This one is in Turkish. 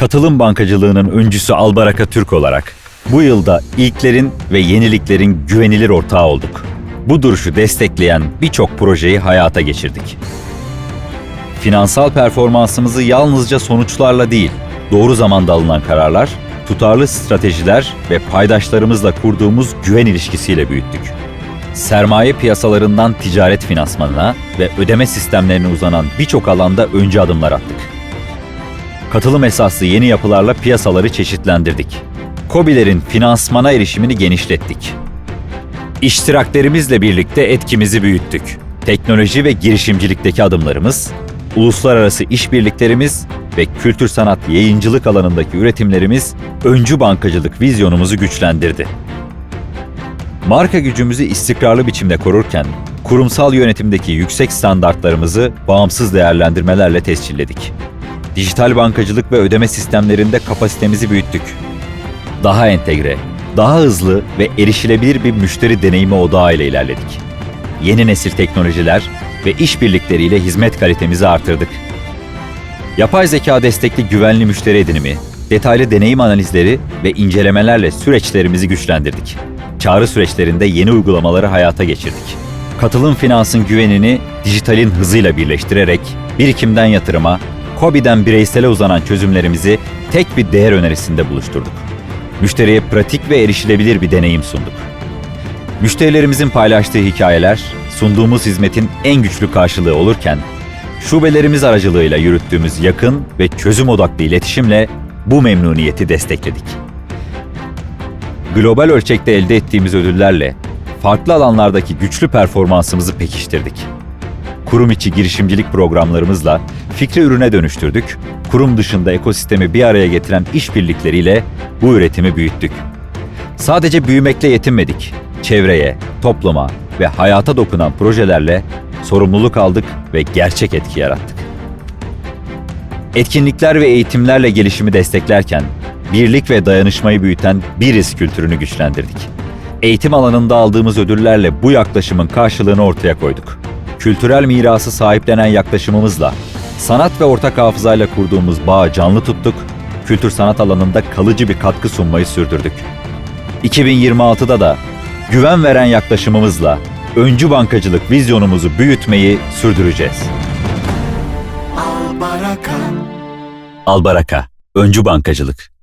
Katılım bankacılığının öncüsü Albaraka Türk olarak bu yılda ilklerin ve yeniliklerin güvenilir ortağı olduk. Bu duruşu destekleyen birçok projeyi hayata geçirdik. Finansal performansımızı yalnızca sonuçlarla değil, doğru zamanda alınan kararlar, tutarlı stratejiler ve paydaşlarımızla kurduğumuz güven ilişkisiyle büyüttük. Sermaye piyasalarından ticaret finansmanına ve ödeme sistemlerine uzanan birçok alanda öncü adımlar attık. Katılım esaslı yeni yapılarla piyasaları çeşitlendirdik. KOBİ'lerin finansmana erişimini genişlettik. İştiraklerimizle birlikte etkimizi büyüttük. Teknoloji ve girişimcilikteki adımlarımız, uluslararası işbirliklerimiz ve kültür sanat yayıncılık alanındaki üretimlerimiz öncü bankacılık vizyonumuzu güçlendirdi. Marka gücümüzü istikrarlı biçimde korurken, kurumsal yönetimdeki yüksek standartlarımızı bağımsız değerlendirmelerle tescilledik. Dijital bankacılık ve ödeme sistemlerinde kapasitemizi büyüttük. Daha entegre, daha hızlı ve erişilebilir bir müşteri deneyimi odağı ile ilerledik. Yeni nesil teknolojiler ve işbirlikleriyle hizmet kalitemizi artırdık. Yapay zeka destekli güvenli müşteri edinimi, detaylı deneyim analizleri ve incelemelerle süreçlerimizi güçlendirdik. Çağrı süreçlerinde yeni uygulamaları hayata geçirdik. Katılım finansın güvenini dijitalin hızıyla birleştirerek birikimden yatırıma, KOBİ'den bireysele uzanan çözümlerimizi tek bir değer önerisinde buluşturduk. Müşteriye pratik ve erişilebilir bir deneyim sunduk. Müşterilerimizin paylaştığı hikayeler, sunduğumuz hizmetin en güçlü karşılığı olurken, şubelerimiz aracılığıyla yürüttüğümüz yakın ve çözüm odaklı iletişimle bu memnuniyeti destekledik. Global ölçekte elde ettiğimiz ödüllerle farklı alanlardaki güçlü performansımızı pekiştirdik. Kurum içi girişimcilik programlarımızla fikri ürüne dönüştürdük, kurum dışında ekosistemi bir araya getiren işbirlikleriyle bu üretimi büyüttük. Sadece büyümekle yetinmedik. Çevreye, topluma ve hayata dokunan projelerle sorumluluk aldık ve gerçek etki yarattık. Etkinlikler ve eğitimlerle gelişimi desteklerken, birlik ve dayanışmayı büyüten biriz kültürünü güçlendirdik. Eğitim alanında aldığımız ödüllerle bu yaklaşımın karşılığını ortaya koyduk. Kültürel mirası sahiplenen yaklaşımımızla, sanat ve ortak hafızayla kurduğumuz bağı canlı tuttuk, kültür sanat alanında kalıcı bir katkı sunmayı sürdürdük. 2026'da da güven veren yaklaşımımızla öncü bankacılık vizyonumuzu büyütmeyi sürdüreceğiz. Albaraka Albaraka, öncü bankacılık.